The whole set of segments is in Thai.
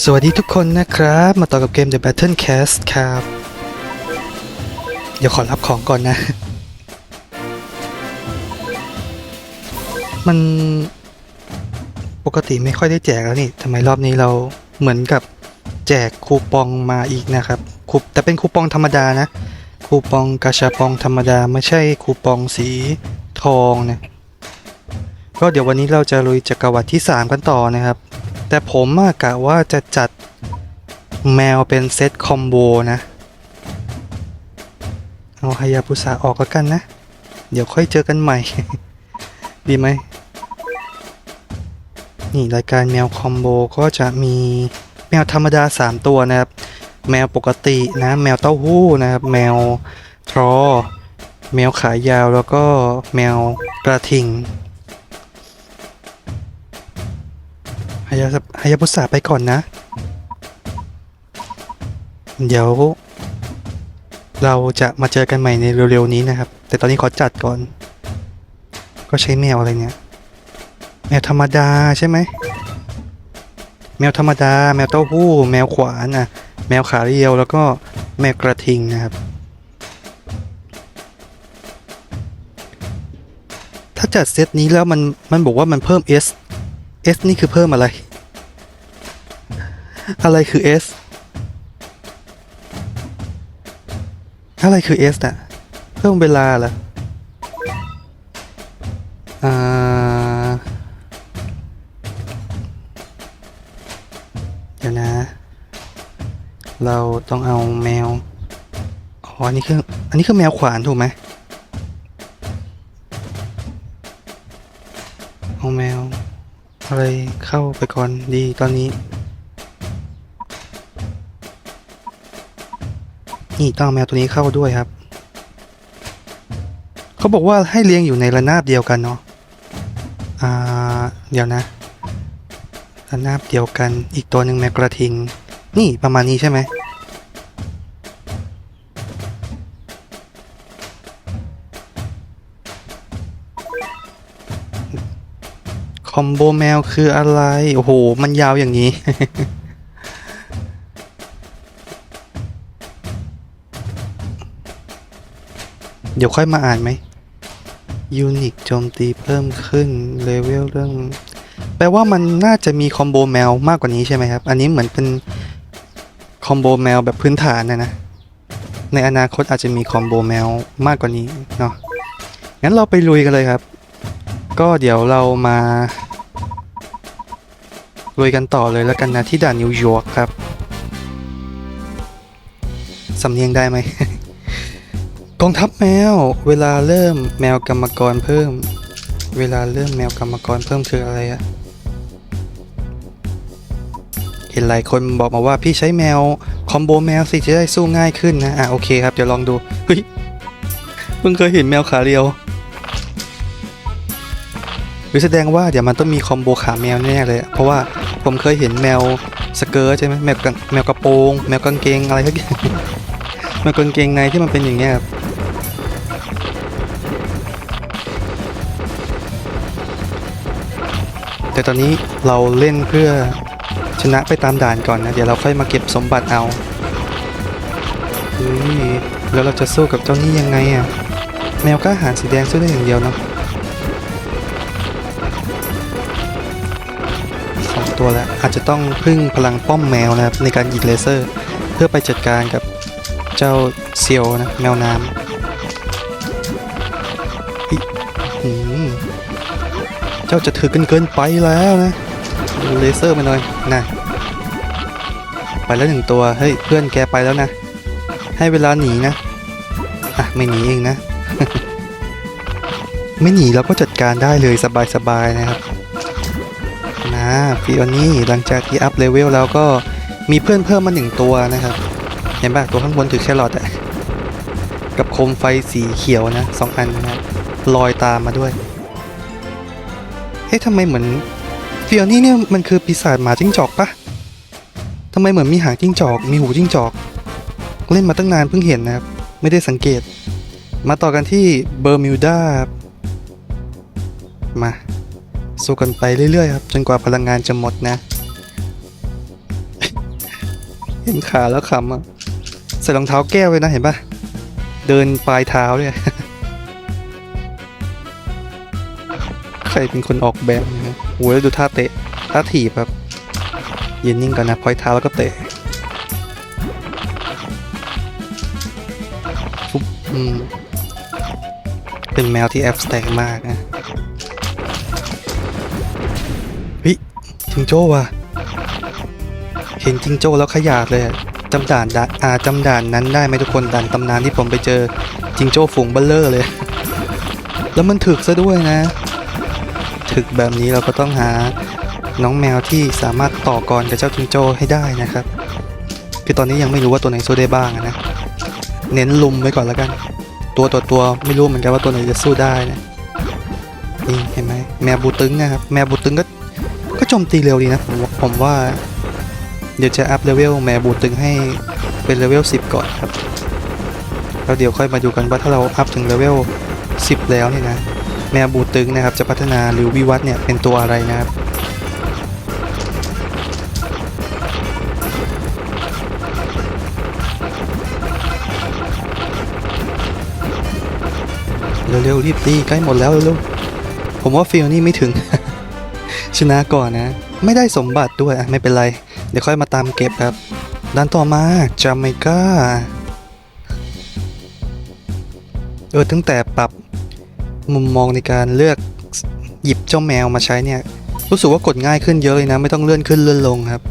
สวัสดีทุกคนนะครับ มาต่อกับเกม The Battle Cast ครับ เดี๋ยวขอรับของก่อนนะ มันปกติไม่ค่อยได้แจกแล้วนี่ทำไมรอบนี้เราเหมือนกับแจกคูปองมาอีกนะครับคูแต่เป็นคูปองธรรมดานะ คูปองกาชาปองธรรมดาไม่ใช่คูปองสีทองนะก็เดี๋ยววันนี้เราจะลุยจักรวรรดิที่ 3 กันต่อนะครับ แต่ผมกะว่าจะจัดแมวเป็นเซตคอมโบนะ เอาฮายาบุสะออกแล้วกันนะ เดี๋ยวค่อยเจอกันใหม่ ดีไหม นี่รายการแมวคอมโบก็จะมีแมวธรรมดา 3 ตัวนะครับ แมวปกตินะ แมวเต้าหู้นะครับ แมวทรอ แมวขายาวแล้วก็แมวกระทิงายาฮายาบุสะไปก่อนนะ เดี๋ยว เราจะมาเจอกันใหม่ในเร็วๆนี้นะครับ แต่ตอนนี้ขอจัดก่อน ก็ใช้แมวอะไรเนี่ย แมวธรรมดาใช่ไหม แมวธรรมดา แมวเต้าหู้ แมวขวานอะ แมวขาเรียว แล้วก็แมวกระทิงนะครับ ถ้าจัดเซตนี้แล้วมันมันบอกว่ามันเพิ่ม S S นี่คือเพิ่มอะไร อะไรคือ S อะไรคือ S อะเพิ่มเวลาเหรออ่าเดี๋ยวนะ เราต้องเอาแมว อ๋อ อันนี้คือ อันนี้คือแมวขวานถูกไหม อะไรเข้าไปก่อนดีตอนนี้ นี่ต้องแมวตัวนี้เข้าด้วยครับ เขาบอกว่าให้เลี้ยงอยู่ในระนาบเดียวกันเนาะอ่าเดี๋ยวนะระนาบเดียวกันอีกตัวหนึ่งแมวกระทิง นี่ประมาณนี้ใช่ไหม คอมโบแมวคืออะไร โอ้โห มันยาวอย่างนี้ เดี๋ยวค่อยมาอ่านไหมยูนิคโจมตีเพิ่มขึ้น เลเวลเรื่อง แปลว่ามันน่าจะมีคอมโบแมวมากกว่านี้ใช่ไหมครับ อันนี้เหมือนเป็นคอมโบแมวแบบพื้นฐานนะนะ ในอนาคตอาจจะมีคอมโบแมวมากกว่านี้เนาะ งั้นเราไปลุยกันเลยครับ ก็เดี๋ยวเรามา ลุยกันต่อเลยแล้วกันนะที่ด่านนิวยอร์กครับ สำเนียงได้ไหม กองทัพแมว เวลาเริ่มแมวกรรมกรเพิ่ม เวลาเริ่มแมวกรรมกรเพิ่มคืออะไรอะเห็นหลายคนบอกมาว่าพี่ใช้แมว คอมโบแมวสิจะได้สู้ง่ายขึ้นนะ อะโอเคครับ เดี๋ยวลองดู เฮ้ยเพิ่งเคยเห็นแมวขาเรียว หรือแสดงว่าเดี๋ยวมันต้องมีคอมโบขาแมวแน่เลย เพราะว่าผมเคยเห็นแมวสเกิร์ตใช่ไหมแมวกางแมวกระโปรงแมวกางเกงอะไรทักอย่างแมวกางเกงในที่มันเป็นอย่างเงี้ยครับแต่ตอนนี้เราเล่นเพื่อชนะไปตามด่านก่อนนะ เดี๋ยวเราค่อยมาเก็บสมบัติเอาเฮ้ยแล้วเราจะสู้กับเจ้านี่ยังไงอะแมวกล้าหาสีแดงสู้ได้อย่างเดียวเนาะ ตัวแล้ว อาจจะต้องพึ่งพลังป้อมแมวนะครับในการยิงเลเซอร์ เพื่อไปจัดการกับเจ้าเซียวนะแมวน้ำอิหืมเจ้าจะถือกันเกินไปแล้วนะเลเซอร์มาหน่อยนะไปแล้วหนึ่งตัวเฮ้ยเพื่อนแกไปแล้วนะ ให้เวลาหนีนะอะไม่หนีเองนะ ไม่หนีเราก็จัดการได้เลยสบายๆนะครับ ฟิโอนี่หลังจากที่อัพเลเวลแล้วก็มีเพื่อนเพิ่มมาหนึ่งตัวนะครับ เห็นป่ะตัวข้างบนถือแครอทอะกับโคมไฟสีเขียวนะสองอันนะลอยตามมาด้วย เอ๊ะทำไมเหมือนฟิโอนี่เนี่ยมันคือปีศาจหมาจิ้งจอกปะทำไมเหมือนมีหางจิ้งจอก มีหูจิ้งจอก เล่นมาตั้งนานเพิ่งเห็นนะครับ ไม่ได้สังเกต มาต่อกันที่เบอร์มิวดามา สู้กันไปเรื่อยๆครับ จนกว่าพลังงานจะหมดนะ เห็นขาแล้วขำอะใส่รองเท้าแก้วเลยนะเห็นปะเดินปลายเท้าเนี่ยใครเป็นคนออกแบบนะโอ้ยดูท่าเตะท่าถีบแบบยืนนิ่งก่อนนะพอยเท้าแล้วก็เตะฟุบอืมเป็นแมวที่แอฟสแต็กมากนะ จิงโจ้ว่ะ เห็นจิงโจ้แล้วขยาดเลยจำด่านอ่าจำด่านนั้นได้ไหมทุกคนด่านตำนานที่ผมไปเจอจิงโจ้ฝูงเบลเลอร์เลย แล้วมันถึกซะด้วยนะ ถึกแบบนี้เราก็ต้องหาน้องแมวที่สามารถต่อกรกับเจ้าจิงโจ้ให้ได้นะครับ คือตอนนี้ยังไม่รู้ว่าตัวไหนสู้ได้บ้างนะ เน้นลุมไว้ก่อนแล้วกัน ตัวต่อตัวไม่รู้เหมือนกันว่าตัวไหนจะสู้ได้นะนี่เห็นไหมแมวบูตึงนะครับ แมวบูตึงก็ ก็โจมตีเร็วดีนะผมว่าผมว่า เดี๋ยวจะอัพเลเวลแมบูตึงให้เป็นเลเวล 10 ก่อนครับแล้วเดี๋ยวค่อยมาดูกันว่าถ้าเราอัพถึงเลเวล 10 แล้วเนี่ยนะ แมบูตึงนะครับจะพัฒนาหรือวิวัฒน์เนี่ยเป็นตัวอะไรนะครับเร็วๆรีบตีใกล้หมดแล้วเร็วๆผมว่าฟิลนี่ไม่ถึง ชนะก่อนนะ ไม่ได้สมบัติด้วยอะไม่เป็นไร เดี๋ยวค่อยมาตามเก็บครับด้านต่อมาจาเมกาเออตั้งแต่ปรับมุมมองในการเลือกหยิบเจ้าแมวมาใช้เนี่ย รู้สึกว่ากดง่ายขึ้นเยอะเลยนะ ไม่ต้องเลื่อนขึ้นเลื่อนลงครับ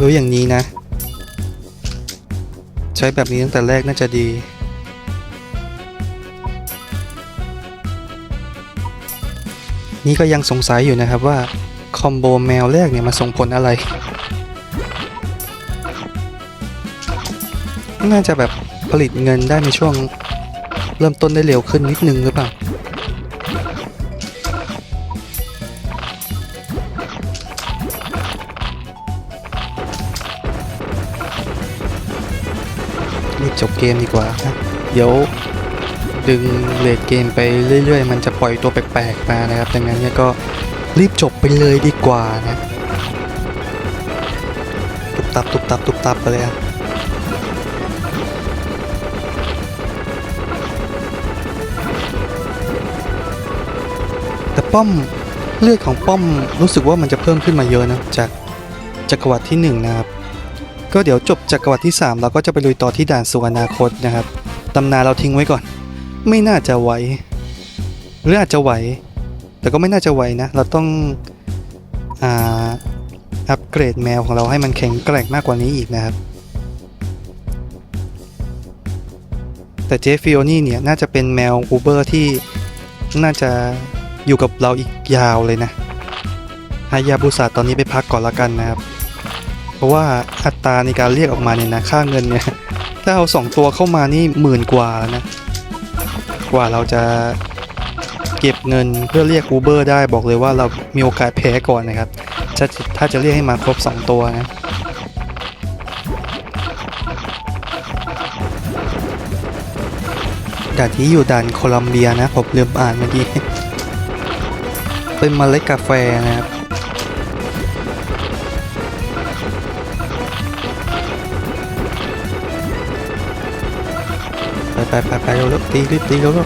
รู้อย่างนี้นะ ใช้แบบนี้ตั้งแต่แรกน่าจะดี นี่ก็ยังสงสัยอยู่นะครับว่าคอมโบแมวแรกเนี่ยมาส่งผลอะไร น่าจะแบบผลิตเงินได้ในช่วงเริ่มต้นได้เร็วขึ้นนิดนึงหรือเปล่า รีบจบเกมดีกว่านะเดี๋ยว ดึงเลดเกมไปเรื่อย ๆ มันจะปล่อยตัวแปลกๆมานะครับดังนั้นเนี่ยก็รีบจบไปเลยดีกว่านะ ตุบตับตุบตับตุบตับไปเลยอะแต่ป้อมเลือดของป้อมรู้สึกว่ามันจะเพิ่มขึ้นมาเยอะนะจากจักรวรรดิที่หนึ่งนะครับ ก็เดี๋ยวจบจักรวรรดิที่สามเราก็จะไปลุยต่อที่ด่านสุวรรณาคตนะครับตำนานเราทิ้งไว้ก่อน ไม่น่าจะไหวหรืออาจจะไหว แต่ก็ไม่น่าจะไหวนะ เราต้องอ่าอัปเกรดแมวของเราให้มันแข็งแกร่งมากกว่านี้อีกนะครับ แต่เจฟฟิโอนี่เนี่ย น่าจะเป็นแมวอูเบอร์ที่น่าจะอยู่กับเราอีกยาวเลยนะฮายาบุสาตอนนี้ไปพักก่อนละกันนะครับ เพราะว่าอัตราในการเรียกออกมาเนี่ยนะ ค่าเงินเนี่ย ถ้าเอาสองตัวเข้ามานี่หมื่นกว่าแล้วนะ กว่าเราจะเก็บเงินเพื่อเรียก Uber ได้บอกเลยว่าเรามีโอกาสแพ้ก่อนนะครับถ้าถ้าจะเรียกให้มาครบ 2 ตัวนะด่านที่อยู่ด่านโคลัมเบียนะ ผมลืมอ่านเมื่อกี้เป็นเมล็ดกาแฟนะครับ ไปไปไปเร็วๆตีรีบตีเร็วๆ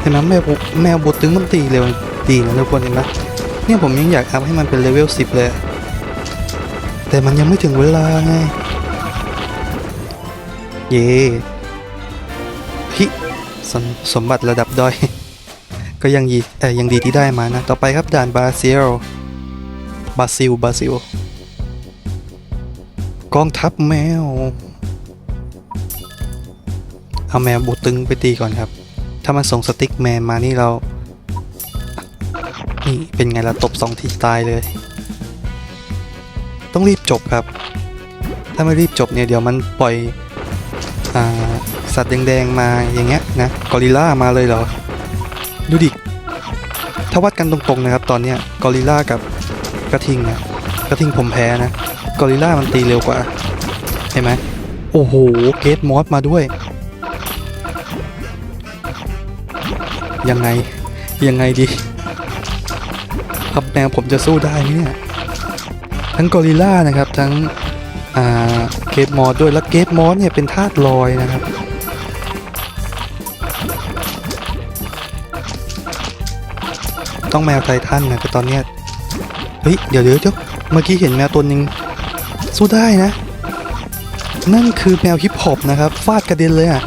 เห็นไหมแมวบุแมวบดตึงมันตีเร็วดีนะทุกคนเห็นไหมเนี่ยผมยังอยากอัพให้มันเป็นเลเวล10 เลย แต่มันยังไม่ถึงเวลาไง เย่พิสมสมบัติระดับด้อย ก็ยังยีเอ่อยังดีที่ได้มานะ ต่อไปครับด่านบราซิล บราซิล บราซิล กองทัพแมว เอาแมวบูตึงไปตีก่อนครับ ถ้ามันส่งสติ๊กแมนมานี่เรา นี่เป็นไงล่ะตบสองทีตายเลย ต้องรีบจบครับ ถ้าไม่รีบจบเนี่ยเดี๋ยวมันปล่อยอสัตว์แดงๆมาอย่างเงี้ยนะกอริลล่ามาเลยเหรอ ดูดิ ถ้าวัดกันตรงๆนะครับ ตอนเนี้ยกอริลล่ากับกระทิงนะกระทิงผมแพ้นะกอริลล่ามันตีเร็วกว่า เห็นไหมโอ้โห เกตมอสมาด้วย ยังไง ยังไงดีครับแนวผมจะสู้ได้ไหมเนี่ย ทั้งกอริลล่านะครับ ทั้งเกตมอสด้วย แล้วเกตมอสเนี่ยเป็นธาตุลอยนะครับ ต้องแมวไททันนะแต่ตอนเนี้ยเฮ้ย เดี๋ยวเดี๋ยวเดี๋ยวเมื่อกี้เห็นแมวตัวหนึ่งสู้ได้นะ นั่นคือแมวฮิปฮอปนะครับ ฟาดกระเด็นเลยอะ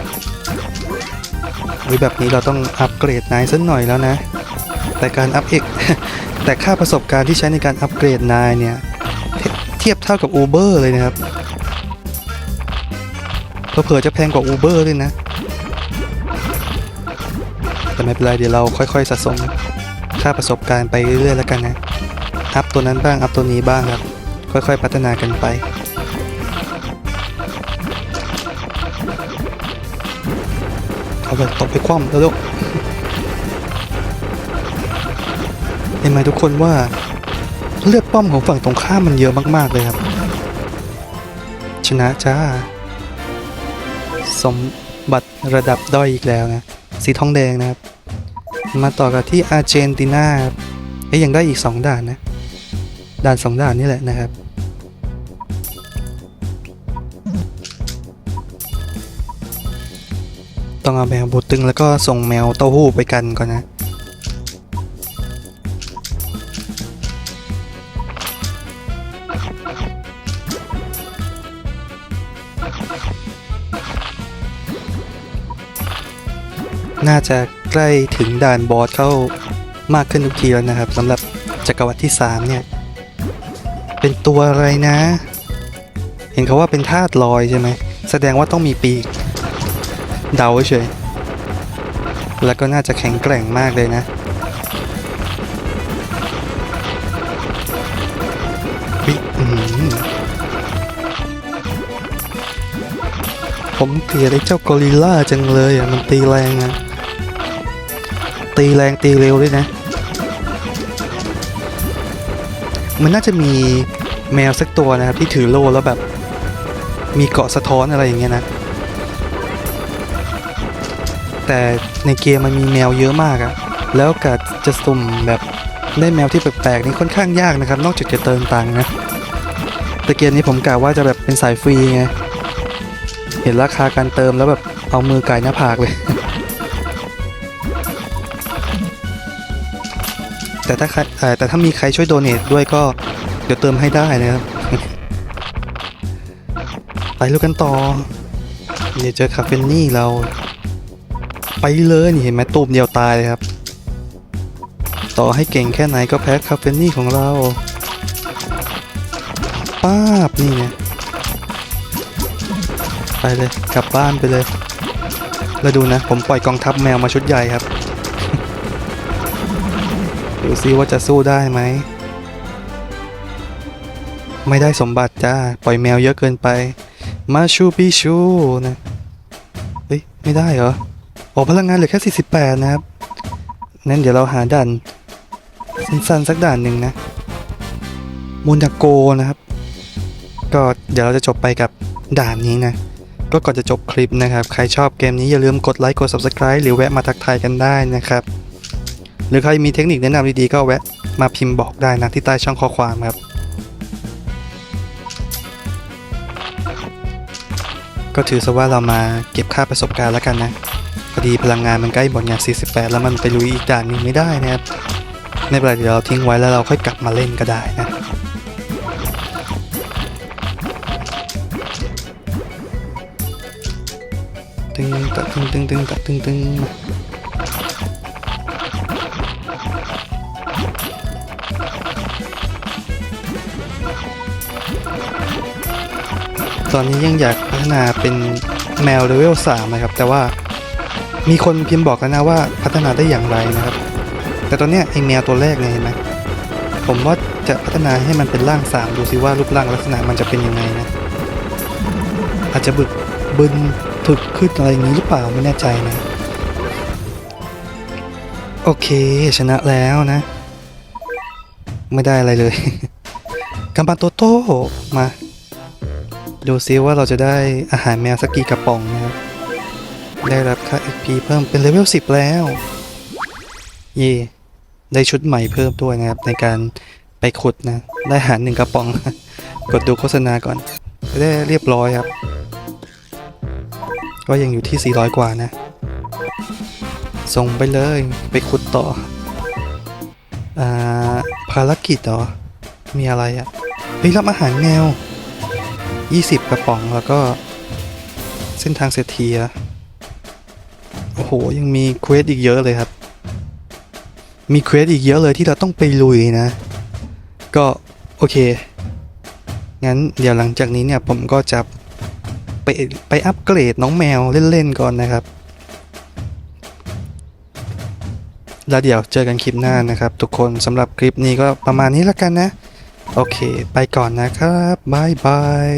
เฮ้ยแบบนี้เราต้องอัปเกรดนายสักหน่อยแล้วนะ แต่การอัพเอกแต่ค่าประสบการณ์ที่ใช้ในการอัปเกรดนายเนี่ยเทียบเท่ากับ Uber เลยนะครับเผื่อจะแพงกว่า Uber เลยนะ แต่ไม่เป็นไรเดี๋ยวเราค่อยๆสะสมค่าประสบการณ์ไปเรื่อยๆแล้วกันนะ อัพตัวนั้นบ้าง อัพตัวนี้บ้างครับ ค่อยๆพัฒนากันไป เอาไปตบไปคว่ำแล้วเห็นไหมทุกคนว่าเลือดป้อมของฝั่งตรงข้ามมันเยอะมากๆเลยครับ ชนะจ้า สมบัติระดับด้อยอีกแล้วนะ สีทองแดงนะครับ มาต่อกันที่อาร์เจนตินาเอ้ยยังได้อีก 2 ด่านนะ ด่าน 2 ด่านนี่แหละนะครับ ต้องเอาแมวบูตึงแล้วก็ส่งแมวเต้าหู้ไปกันก่อนนะน่าจะใกล้ถึงด่านบอสเข้ามากขึ้นทุกทีแล้วนะครับสำหรับจักรวรรดิที่ 3 เนี่ย เป็นตัวอะไรนะ เห็นเขาว่าเป็นธาตุลอยใช่ไหม แสดงว่าต้องมีปีก เดาเฉย แล้วก็น่าจะแข็งแกร่งมากเลยนะวิ่งผมเกลียดไอ้เจ้ากอริลล่าจังเลยอะ มันตีแรงอะ ตีแรงตีเร็วด้วยนะ มันน่าจะมีแมวสักตัวนะครับที่ถือโล่แล้วแบบ มีเกาะสะท้อนอะไรอย่างเงี้ยนะ แต่ในเกมมันมีแมวเยอะมากอะแล้วกาจะสุ่มแบบได้แมวที่แปลกๆนี่ค่อนข้างยากนะครับ นอกจากจะเติมตังค์นะแต่เกมนี้ผมกะว่าจะแบบเป็นสายฟรีไง เห็นราคาการเติมแล้วแบบเอามือไก่หน้าผากเลย แต่ถ้าใครแต่ถ้ามีใครช่วยโดเนทด้วยก็เดี๋ยวเติมให้ได้นะครับ ไปลูกกันต่อ เดี๋ยวเจอคาเฟนนี่เรา ไปเลยนี่เห็นไหมตูมเดียวตายเลยครับ ต่อให้เก่งแค่ไหนก็แพ้คาเฟนนี่ของเราป้าบนี่ไงไปเลยกลับบ้านไปเลยแล้วดูนะ ผมปล่อยกองทัพแมวมาชุดใหญ่ครับ ดูซิว่าจะสู้ได้ไหม ไม่ได้สมบัติจ้า ปล่อยแมวเยอะเกินไป มาชูปิชูนะ เฮ้ย ไม่ได้เหรอ อ้พลังงานเหลือแค่ 48 นะครับ นั้นเดี๋ยวเราหาด่านสั้นๆสักด่านหนึ่งนะมูนาโกนะครับ ก็เดี๋ยวเราจะจบไปกับด่านนี้นะ ก็ก่อนจะจบคลิปนะครับ ใครชอบเกมนี้อย่าลืมกดไลค์กด Subscribe หรือแวะมาทักทายกันได้นะครับ หรือใครมีเทคนิคแนะนำดีๆ ก็แวะมาพิมพ์บอกได้นะที่ใต้ช่องข้อความครับ ก็ถือซะว่าเรามาเก็บค่าประสบการณ์แล้วกันนะ พอดีพลังงานมันใกล้หมดไง48 แล้วมันไปลุยอีกด่านหนึงไม่ได้นะครับไม่เป็นไรเดี๋ยวเราทิ้งไว้แล้วเราค่อยกลับมาเล่นก็ได้นะตึงตะตึงตึงตึงตะตึงตึงตอนนี้ยังอยากพัฒนาเป็นแมวเลเวล3นะครับ แต่ว่า มีคนพิมพ์บอกแล้วนะว่าพัฒนาได้อย่างไรนะครับ แต่ตอนนี้ไอแมวตัวแรกเนี่ยเห็นไหมผมว่าจะพัฒนาให้มันเป็นร่าง3ดูซิว่ารูปร่างลักษณะมันจะเป็นยังไงนะ อาจจะบึกบึนถึกขึ้นอะไรอย่างนี้หรือเปล่าไม่แน่ใจนะ โอเคชนะแล้วนะ ไม่ได้อะไรเลยกัมปันโตโต้มา ดูซิว่าเราจะได้อาหารแมวสักกี่กระป๋องนะครับ ได้รับค่า XP เพิ่มเป็นเลเวล10 แล้ว เย่ได้ชุดใหม่เพิ่มด้วยนะครับ ในการไปขุดนะ ได้หารหนึ่งกระป๋อง กดดูโฆษณาก่อนได้เรียบร้อยครับ ก็ยังอยู่ที่ 400 กว่านะ ส่งไปเลยไปขุดต่อ อ่า ภารกิจเหรอ มีอะไรอะ่ะเฮ้ยรับอาหารแมว20 กระป๋องแล้วก็เส้นทางเศรษฐีอะ โอ้โหยังมีเควสอีกเยอะเลยครับ มีเควสอีกเยอะเลยที่เราต้องไปลุยนะ ก็โอเค งั้นเดี๋ยวหลังจากนี้เนี่ยผมก็จะไปไปอัปเกรดน้องแมวเล่นๆก่อนนะครับ แล้วเดี๋ยวเจอกันคลิปหน้านะครับ ทุกคนสำหรับคลิปนี้ก็ประมาณนี้แล้วกันนะ โอเค ไปก่อนนะครับบายบาย